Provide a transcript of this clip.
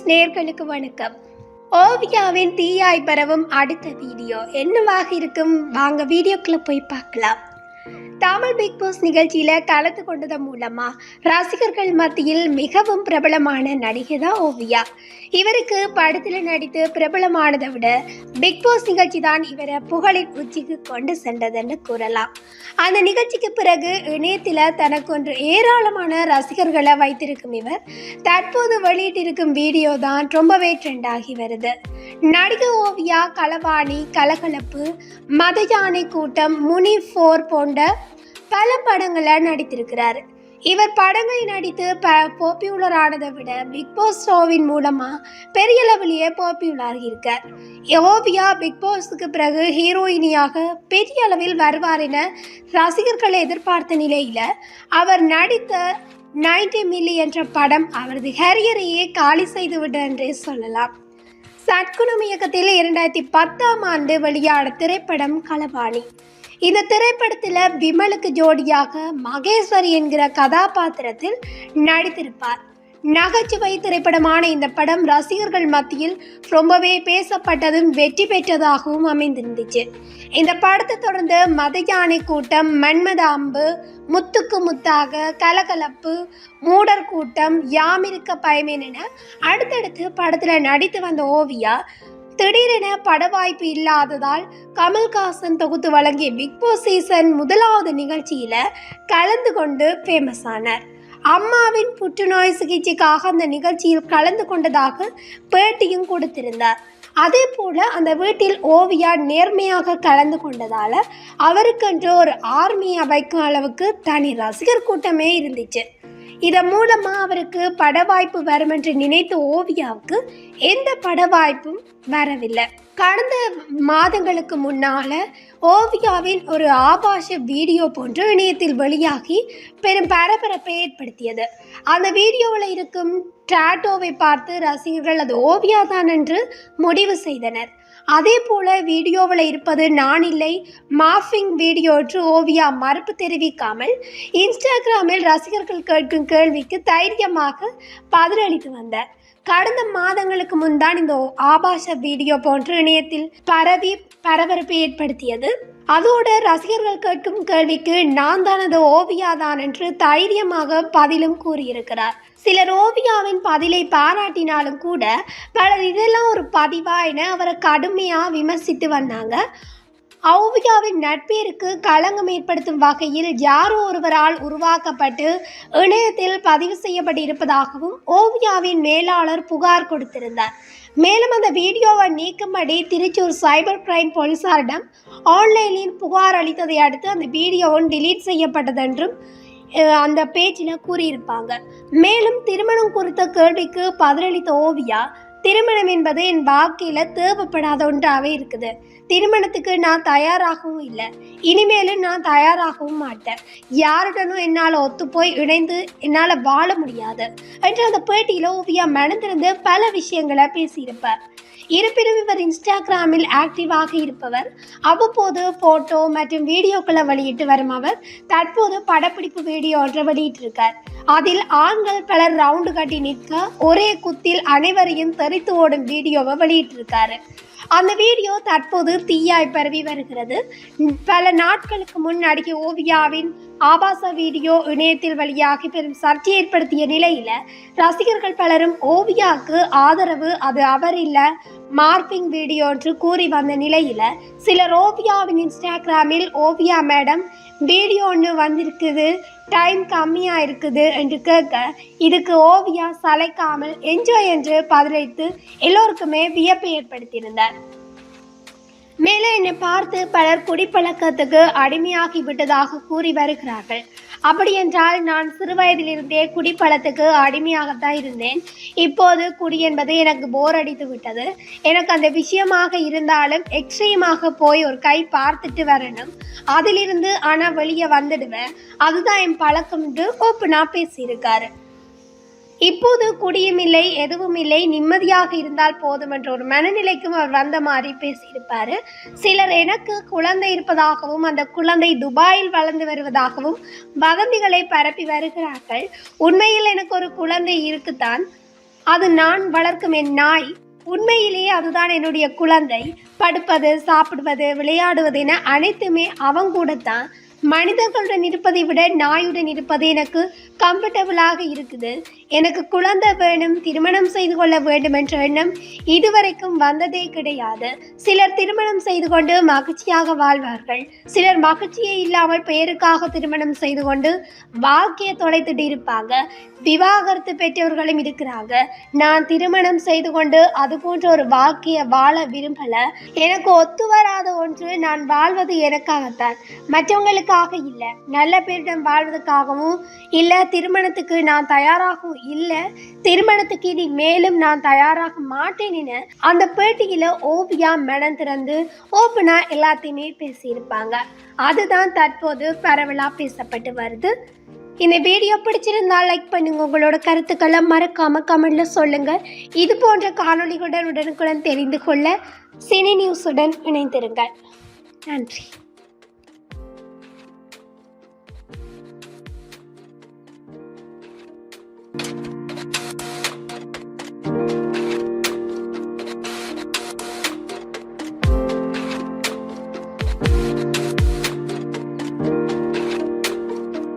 நேர்களுக்கு வணக்கம். ஓவியாவின் தீயாய் பரவும் அடுத்த வீடியோ என்னவாக இருக்கும்? வாங்க வீடியோக்குள்ள போய் பார்க்கலாம். தமிழ் பிக் பாஸ் நிகழ்ச்சியில கலந்து கொண்டதன் மூலமா ரசிகர்கள் மத்தியில் மிகவும் பிரபலமான நடிகை தான் ஓவியா. இவருக்கு படத்தில் நடித்து பிரபலமானதை விட பிக் பாஸ் நிகழ்ச்சி தான் இவரை புகழின் உச்சிக்கு கொண்டு சென்றதுன்னு கூறலாம். அந்த நிகழ்ச்சிக்கு பிறகு இணையத்தில் தனக்கொன்று ஏராளமான ரசிகர்களை வைத்திருக்கும் இவர். தற்போது வெளியிட்டிருக்கும் வீடியோ தான் ரொம்பவே ட்ரெண்ட் ஆகி வருது. நடிகை ஓவியா களவாணி கலகலப்பு மதயானை கூட்டம் முனி ஃபோர் போன்ற பல படங்களில் நடித்திருக்கிறார். இவர் படங்களை நடித்து ப பாப்புலர் ஆனதை விட பிக் பாஸ் ஷோவின் மூலமாக பெரிய லெவலியே பாப்புலர் ஆகியிருக்கார் ஓவியா பிக் பாஸுக்கு பிறகு ஹீரோயினியாக பெரிய அளவில் வருவார் என ரசிகர்கள் எதிர்பார்த்த நிலையில் அவர் நடித்த நைன்டி மில்லி என்ற படம் அவரது ஹரியரையே காலி செய்துவிட்டது என்றே சொல்லலாம். சத்குணம் இயக்கத்தில் இரண்டாயிரத்தி பத்தாம் ஆண்டு வெளியான திரைப்படம் களவாணி. இந்த திரைப்படத்தில் விமலுக்கு ஜோடியாக மகேஸ்வரி என்கிற கதாபாத்திரத்தில் நடித்திருப்பார். நகைச்சுவை திரைப்படமான இந்த படம் ரசிகர்கள் மத்தியில் ரொம்பவே பேசப்பட்டதும் வெற்றி பெற்றதாகவும் அமைந்திருந்துச்சு. இந்த படத்தை தொடர்ந்து மத யானை கூட்டம் மன்மத அம்பு முத்துக்கு முத்தாக கலகலப்பு மூடர் கூட்டம் யாமிருக்க பயமேன் என அடுத்தடுத்து படத்தில் நடித்து வந்த ஓவியா திடீரென பட வாய்ப்பு இல்லாததால் கமல்ஹாசன் தொகுத்து வழங்கிய பிக்போ சீசன் முதலாவது நிகழ்ச்சியில் கலந்து கொண்டு ஃபேமஸ் ஆனார். அம்மாவின் புற்றுநோய் சிகிச்சைக்காக அந்த நிகழ்ச்சியில் கலந்து கொண்டதாக பேட்டியும் கொடுத்திருந்தார். அதே போல் அந்த வீட்டில் ஓவியா நேர்மையாக கலந்து கொண்டதால் அவருக்கென்று ஒரு ஆர்மியை வைக்கும் அளவுக்கு தனி ரசிகர் கூட்டமே இருந்துச்சு. இதன் மூலமாக அவருக்கு பட வாய்ப்பு வரும் என்று நினைத்த ஓவியாவுக்கு எந்த பட வாய்ப்பும் வரவில்லை. கடந்த மாதங்களுக்கு முன்னால ஓவியாவின் ஒரு ஆபாச வீடியோ போன்று இணையத்தில் வெளியாகி பெரும் பரபரப்பை ஏற்படுத்தியது. அந்த வீடியோவில் இருக்கும் டாட்டோவை பார்த்து ரசிகர்கள் அது ஓவியா தான் என்று முடிவு செய்தனர். அதே போல வீடியோவில் இருப்பது நான் இல்லை மாஃபிங் வீடியோ என்று ஓவியா மறுப்பு தெரிவிக்காமல் இன்ஸ்டாகிராமில் ரசிகர்கள் கேட்கும் கேள்விக்கு தைரியமாக பதிலளித்து வந்தார். கடந்த மாதங்களுக்கு முன்தான் இந்த ஆபாச வீடியோ போன்று இணையத்தில் பரவி பரபரப்பை ஏற்படுத்தியது. அதோடு ரசிகர்கள் கேட்கும் கேள்விக்கு நான் தானது ஓவியா தான் என்று தைரியமாக பதிலும் கூறியிருக்கிறார். சிலர் ஓவியாவின் பதிலை பாராட்டினாலும் கூட பலர் இதெல்லாம் ஒரு பதிவா என அவரை கடுமையாக விமர்சித்து வந்தாங்க. ஓவியாவின் நட்பிற்கு களங்கம் ஏற்படுத்தும் வகையில் யாரோ ஒருவரால் உருவாக்கப்பட்டு இணையத்தில் பதிவு செய்யப்பட்டிருப்பதாகவும் ஓவியாவின் மேலாளர் புகார் கொடுத்திருந்தார். மேலும் அந்த வீடியோவை நீக்கும்படி திருச்சூர் சைபர் கிரைம் போலீசாரிடம் ஆன்லைனில் புகார் அளித்ததை அடுத்து அந்த வீடியோவும் டிலீட் செய்யப்பட்டதென்றும் அந்த பேச்சில் கூறியிருப்பாங்க. மேலும் திருமணம் குறித்த கேள்விக்கு பதிலளித்த ஓவியா திருமணம் என்பது என் வாழ்க்கையில் தேவைப்படாத ஒன்றாகவே இருக்குது. திருமணத்துக்கு நான் தயாராகவும் இல்லை. இனிமேலும் நான் தயாராகவும் மாட்டேன். யாருடனும் என்னால் ஒத்துப்போய் இணைந்து என்னால் வாழ முடியாது. என்று அந்த பேட்டியில் ஓவியா மனந்திருந்து பல விஷயங்களை பேசியிருப்பார். இருப்பினும் இவர் இன்ஸ்டாகிராமில் ஆக்டிவாக இருப்பவர். அவ்வப்போது ஃபோட்டோ மற்றும் வீடியோக்களை வெளியிட்டு வரும் அவர். தற்போது படப்பிடிப்பு வீடியோ ஒன்றை வெளியிட்டிருக்கார். அதில் ஆண்கள் பலர் ரவுண்டு கட்டி நிற்க ஒரே குத்தில் அனைவரையும் தெரித்து ஓடும் வீடியோவை வெளியிட்டிருக்காரு. அந்த வீடியோ தற்போது தீயாய் பரவி வருகிறது. பல நாட்களுக்கு முன் நடிகை ஓவியாவின் ஆபாச வீடியோ இணையத்தில் வெளியாகி பெரும் சர்ச்சை ஏற்படுத்திய நிலையில ரசிகர்கள் பலரும் ஓவியாவுக்கு ஆதரவு அது அவர் இல்ல மார்பிங் வீடியோ என்று கூறி வந்த நிலையில சிலர் ஓவியாவின் இன்ஸ்டாகிராமில் ஓவியா மேடம் வீடியோ ஒன்று வந்திருக்குது டைம் கம்மியாக இருக்குது என்று கேட்க இதுக்கு ஓவியா சளைக்காமல் என்ஜாய் என்று பதிலளித்து எல்லோருக்குமே வியப்பை ஏற்படுத்தியிருந்தார். மேலும் என்னை பார்த்து பலர் குடிப்பழக்கத்துக்கு அடிமையாகி விட்டதாக கூறி வருகிறார்கள். அப்படி என்றால் நான் சிறுவயதிலிருந்தே குடிப்பழத்துக்கு அடிமையாகத்தான் இருந்தேன். இப்போது குடி என்பது எனக்கு போர் அடித்து விட்டது. எனக்கு அந்த விஷயமாக இருந்தாலும் எக்ஸ்ட்ரீமாக போய் ஒரு கை பார்த்துட்டு வரணும். அதிலிருந்து ஆனால் வெளியே வந்துடுவேன். அதுதான் என் பழக்கம் என்று ஓப்பனாக பேசியிருக்காரு. இப்போது குடியும் இல்லை எதுவும் இல்லை நிம்மதியாக இருந்தால் போதும் என்ற ஒரு மனநிலைக்கும் அவர் வந்த மாதிரி பேசியிருப்பார். சிலர் எனக்கு குழந்தை இருப்பதாகவும் அந்த குழந்தை துபாயில் வளர்ந்து வருவதாகவும் வதந்திகளை பரப்பி வருகிறார்கள். உண்மையில் எனக்கு ஒரு குழந்தை இருக்குத்தான். அது நான் வளர்க்கும் என் நாய். உண்மையிலேயே அதுதான் என்னுடைய குழந்தை. படுப்பது சாப்பிடுவது விளையாடுவது என அனைத்துமே அவங்க கூட தான் மனிதர்களுடன் இருப்பதை விட நாயுடன் இருப்பது எனக்கு கம்ஃபர்டபுளாக இருக்குது. எனக்கு குழந்தை வேணும் திருமணம் செய்து கொள்ள வேண்டும் என்ற எண்ணம் இதுவரைக்கும் வந்ததே கிடையாது. சிலர் திருமணம் செய்து கொண்டு மகிழ்ச்சியாக வாழ்வார்கள். சிலர் மகிழ்ச்சியே இல்லாமல் பெயருக்காக திருமணம் செய்து கொண்டு வாழ்க்கையை தொலைத்துட்டு இருப்பாங்க. விவாகரத்து பெற்றவர்களும் இருக்கிறாங்க. நான் திருமணம் செய்து கொண்டு அது போன்ற ஒரு வாழ்க்கையை வாழ விரும்பல. எனக்கு ஒத்து வராத ஒன்று நான் வாழ்வது எனக்காகத்தான். மற்றவங்களுக்கு மற்றவங்களுக்காக இல்லை. நல்ல பேரிடம் வாழ்வதற்காகவும் இல்லை திருமணத்துக்கு நான் தயாராகவும் இல்லை திருமணத்துக்கு இனி மேலும் நான் தயாராக மாட்டேன் அந்த பேட்டியில் ஓவியா மனம் திறந்து ஓப்பனா எல்லாத்தையுமே பேசியிருப்பாங்க. அதுதான் தற்போது பரவலாக பேசப்பட்டு வருது. இந்த வீடியோ பிடிச்சிருந்தா லைக் பண்ணுங்க. உங்களோட கருத்துக்களை மறக்காம கமெண்ட்ல சொல்லுங்க. இது போன்ற காணொளிகளுடன் உடனுக்குடன் தெரிந்து கொள்ள சினி நியூஸுடன் இணைந்திருங்கள். நன்றி.